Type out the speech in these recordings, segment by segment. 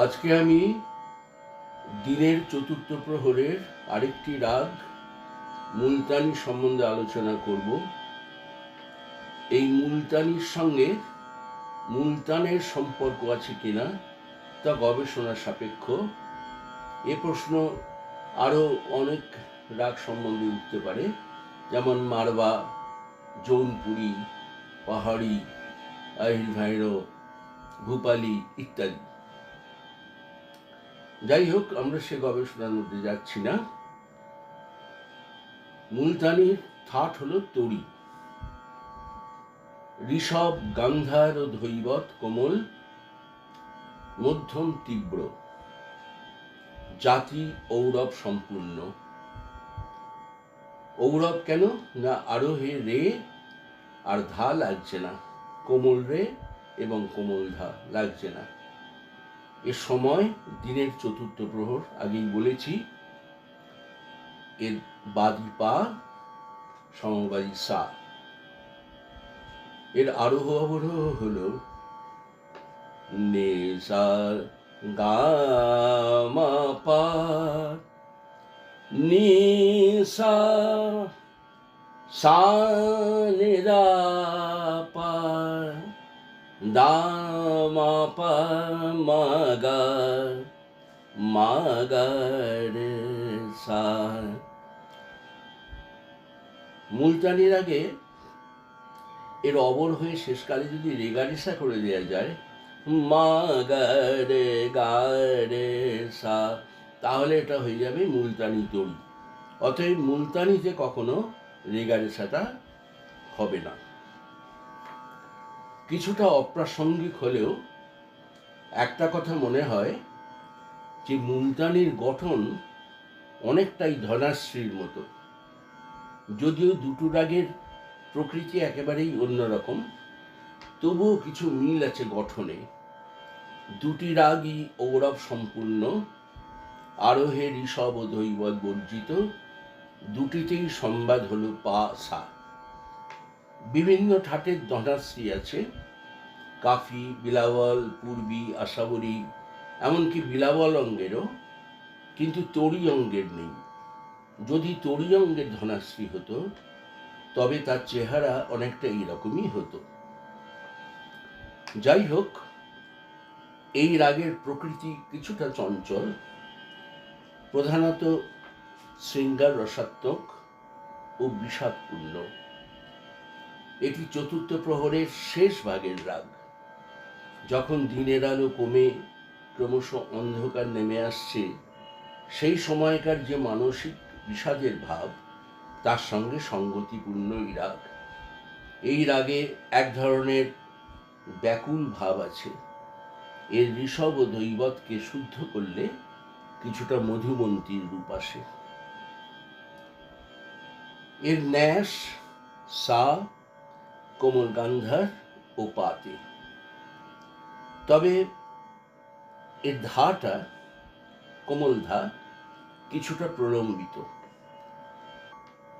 আজকে আমি দিনের চতুর্থ প্রহরের আরেকটি রাগ মুলতানি সম্বন্ধে আলোচনা করব। এই মুলতানির সঙ্গে মুলতানের সম্পর্ক আছে কিনা তা গবেষণা সাপেক্ষ। এ প্রশ্ন আরও অনেক রাগ সম্বন্ধে উঠতে পারে, যেমন মারবা জৌনপুরি, পাহাড়ি আহির ভাইরো, ভূপালি ইত্যাদি। যাই হোক আমরা সে গবেষণার মধ্যে যাচ্ছি না। মুলতানির থাট হলো তড়ি ঋষভ গান্ধার ও ধৈবত কোমল, মধ্যম তীব্র। জাতি ঔরব সম্পূর্ণ। ঔরব কেন? না আরোহে রে, আর ধা লাগছে না। কোমল রে এবং কোমল ধা লাগছে না। এর সময় দিনের চতুর্থ প্রহর, আগেই বলেছি, এর বাদি পা সমবাদী সা। এর আরোহ অবরোহ হল, নে সা পা, নি সা সা নি পা। দা মা পা মা গা মা রে সা মুলতানির আগে এর অবর হয়ে শেষকালে যদি রেগারিসা করে দেওয়া যায় মা গা রে গা রে সা তাহলে এটা হয়ে যাবে মুলতানি তড়ি। অতএব মুলতানিতে কখনো রেগারেসাটা হবে না। কিছুটা অপ্রাসঙ্গিক হলেও একটা কথা মনে হয় যে মুলতানির গঠন অনেকটাই ধনাশ্রীর মতো। যদিও দুটো রাগের প্রকৃতি একেবারেই অন্যরকম তবুও কিছু মিল আছে গঠনে। দুটি রাগই ঔরব সম্পূর্ণ আরোহের ঋষভ ও দৈবত বর্জিত, দুটিতেই সংবাদ হলো পা সা। বিভিন্ন ঠাটের ধনাশ্রী আছে। কাফি বিলাবল পূর্বী, আশাবরী, এমনকি বিলাবল অঙ্গেরও কিন্তু তরি অঙ্গের নেই। যদি তরি অঙ্গের ধনাশ্রী হতো, তবে তার চেহারা অনেকটা এইরকমই হতো। যাই হোক, এই রাগের প্রকৃতি কিছুটা চঞ্চল। প্রধানত শৃঙ্গার রসাত্মক ও বিষাদপূর্ণ। এটি চতুর্থ প্রহরের শেষ ভাগের রাগ। যখন দিনের আলো কমে, ক্রমশ অন্ধকার নেমে আসছে, সেই সময়কার যে মানসিক বিষাদের ভাব, তার সঙ্গে সঙ্গতিপূর্ণ এই রাগ। এই রাগে এক ধরনের ব্যাকুল ভাব আছে। এর ঋষভ ও দৈবতকে শুদ্ধ করলে কিছুটা মধুমন্তীর রূপ আসে। এর ন্যাস, সা কোমল গান্ধার ও পাতি তবে এর ধাটা, কোমল ধা, কিছুটা প্রলম্বিত।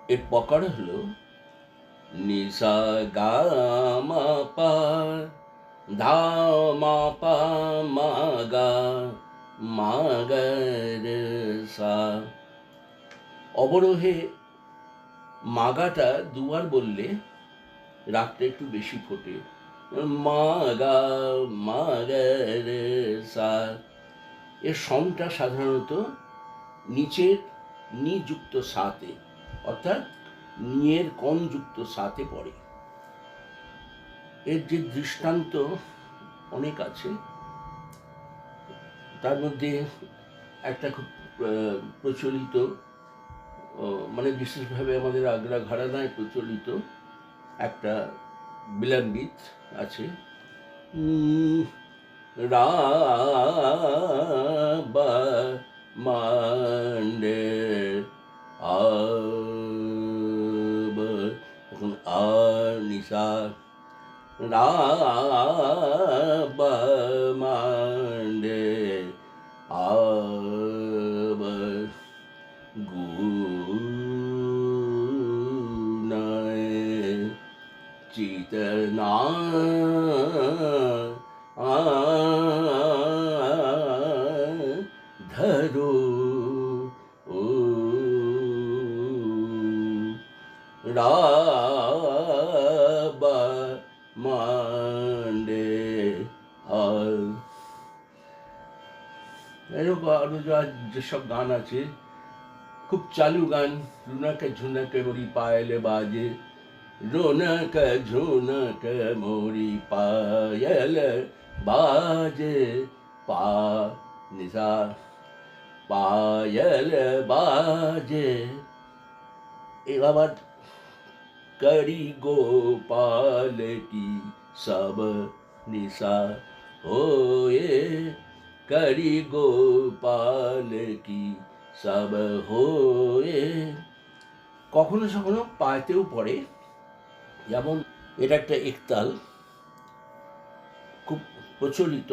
এর পকার হল নিসা গা মা পা ধা মা পা মা গা মা সা। অবরোহে মাগাটা দুবার বললে রাগটা একটু বেশি ফোটে। মা গা মা সা এর সমটা সাধারণত নিচের নিযুক্ত সাতে, অর্থাৎ নিয়ের কনযুক্ত সাতে পড়ে। এর যে দৃষ্টান্ত অনেক আছে, তার মধ্যে একটা খুব প্রচলিত মানে বিশেষভাবে আমাদের আগ্রা ঘরানায় প্রচলিত একটা বিলাঙ্গীত আছে। উম, রাবা মান্ডে এখন আ নিশা রাবা মান্ডে আব চিতনা ধরো ও এরকম আরও যা যেসব গান আছে, খুব চালু গান, রুনাকে ঝুনাকে বড়ি পায়েলে বাজে। রোনক ঝুনক মরি পায়েল বাজে পা নিসা পায়েল বাজে এবার करी गोपाल की सब निशा होए करी গোপাল কি সব হোয়ে কখনো কখনো পাতেও পড়ে যেমন এটা একটা একতাল, খুব প্রচলিত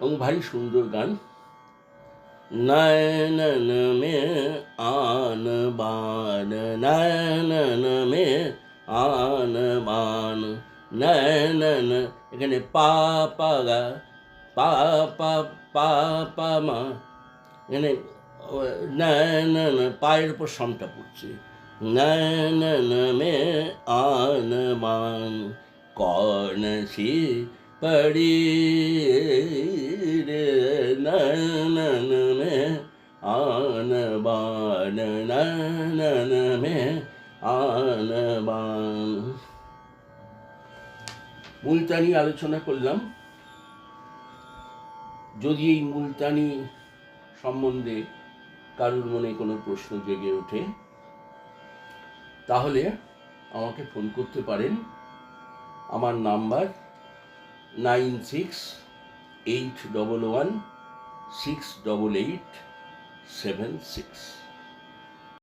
এবং ভারী সুন্দর গান। নয়ন মে আন বান নয়ন মে আন বান নয়ন এখানে পা পা, গা, পা পা পা পা, মা, এখানে নয়ন পায়ের উপর সমটা পড়ছে। নয়নন মে আন মান কর্ণ সি पड़ी रे नैनन में आन बान नैनन में आन बान মুলতানি আলোচনা করলাম যদি এই মুলতানি সম্বন্ধে কারোর মনে কোনো প্রশ্ন জেগে ওঠে তাহলে আমাকে ফোন করতে পারেন। আমার number nine six eight double one six double eight seven six